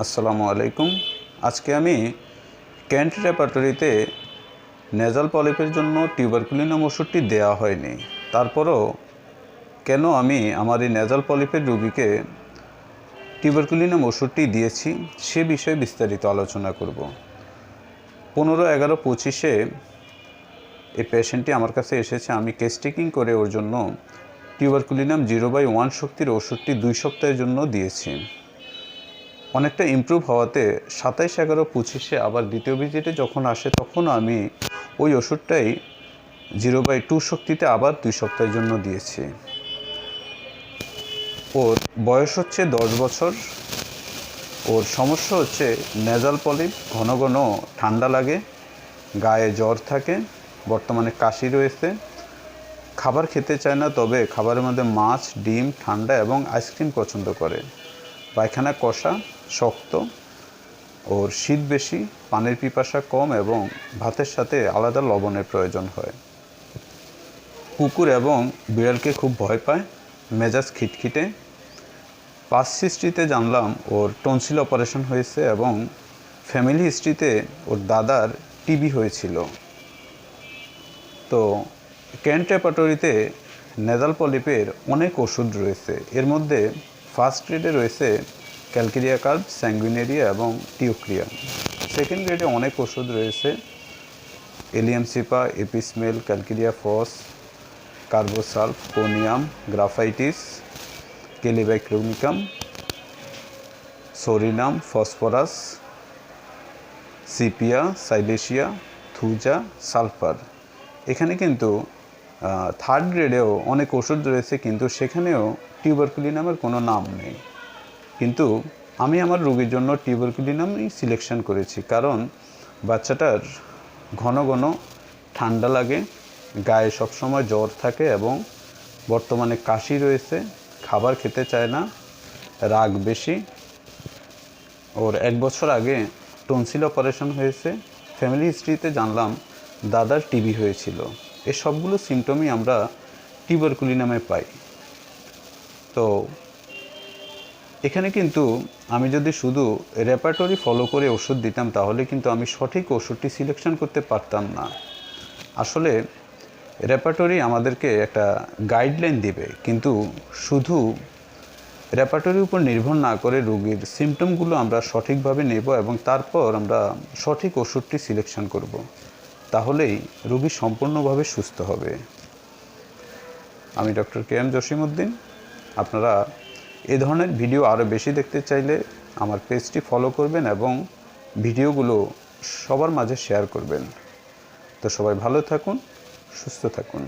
আসসালামু আলাইকুম। আজকে আমি ক্যান্ট রেপার্টরিতে নেজাল পলিপের জন্য টিউবারকুলিনাম ওষুধটি দেওয়া হয়নি। তারপরও কেন আমি আমার এই নেজাল পলিপের রুগীকে টিউবারকুলিনাম ওষুধটি দিয়েছি, সে বিষয়ে বিস্তারিত আলোচনা করব। পনেরো এগারো পঁচিশে এই পেশেন্টটি আমার কাছে এসেছে। আমি কেস টেকিং করে ওর জন্য টিউবারকুলিনাম জিরো বাই ওয়ান শক্তির ওষুধটি দুই সপ্তাহের জন্য দিয়েছি। অনেকটা ইমপ্রুভ হওয়াতে সাতাইশ এগারো পঁচিশে আবার দ্বিতীয় ভিজিটে যখন আসে, তখন আমি ওই ওষুধটাই জিরো বাই টু শক্তিতে আবার দুই সপ্তাহের জন্য দিয়েছি। ওর বয়স হচ্ছে দশ বছর। ওর সমস্যা হচ্ছে নেজাল পলিপ ঘন ঘন ঠান্ডা লাগে, গায়ে জ্বর থাকে, বর্তমানে কাশি রয়েছে। খাবার খেতে চায় না, তবে খাবারের মধ্যে মাছ, ডিম, ঠান্ডা এবং আইসক্রিম পছন্দ করে। পায়খানা কষা শক্ত ওর শীত বেশি, পানির পিপাসা কম এবং ভাতের সাথে আলাদা লবণের প্রয়োজন হয়। কুকুর এবং বিড়ালকে খুব ভয় পায়, মেজাজ খিটখিটে। পাস হিস্ট্রিতে জানলাম ওর টনসিল অপারেশন হয়েছে এবং ফ্যামিলি হিস্ট্রিতে ওর দাদার টিবি হয়েছিল। তো ক্যান্ট রেপার্টরিতে নেজাল পলিপের অনেক ওষুধ রয়েছে। এর মধ্যে ফার্স্ট গ্রেডে রয়েছে ক্যালকেরিয়া কার্ব স্যাঙ্গুইনেরিয়া এবং টিউক্রিয়া। সেকেন্ড গ্রেডে অনেক ওষুধ রয়েছে। Allium sepia, apis mel, calcarea phos, carbo sulph, conium, graphites kali bichromicum psorinum, phosphorus, sepia, silicea, thuja, sulphur. এখানে কিন্তু থার্ড গ্রেডেও অনেক ওষুধ রয়েছে, কিন্তু সেখানেও টিউবারকুলিনামের কোনো নাম নেই। কিন্তু আমি আমার রোগীর জন্য টিউবারকুলিনামই সিলেকশন করেছি। কারণ বাচ্চাটার ঘন ঘন ঠান্ডা লাগে, গায়ে সবসময় জ্বর থাকে এবং বর্তমানে কাশি রয়েছে, খাবার খেতে চায় না, রাগ বেশি। ওর এক বছর আগে টনসিল অপারেশন হয়েছে, ফ্যামিলি হিস্ট্রিতে জানলাম দাদার টিবি হয়েছিল। এই সবগুলো সিমটমই আমরা টিউবারকুলি নামে পাই। তো এখানে কিন্তু আমি যদি শুধু রেপার্টরি ফলো করে ওষুধ দিতাম, তাহলে কিন্তু আমি সঠিক ওষুধটি সিলেকশন করতে পারতাম না আসলে রেপার্টরি আমাদেরকে একটা গাইডলাইন দিবে, কিন্তু শুধু রেপার্টরির উপর নির্ভর না করে রোগীর সিমটমগুলো আমরা সঠিকভাবে নেব এবং তারপর আমরা সঠিক ওষুধটি সিলেকশন করব। তাহলেই রোগী সম্পূর্ণভাবে সুস্থ হবে আমি ডক্টর কে এম জসিমউদ্দিন, আপনারা এ ধরনের ভিডিও আরও বেশি দেখতে চাইলে আমার পেজটি ফলো করবেন এবং ভিডিওগুলো সবার মাঝে শেয়ার করবেন। তো সবাই ভালো থাকুন, সুস্থ থাকুন।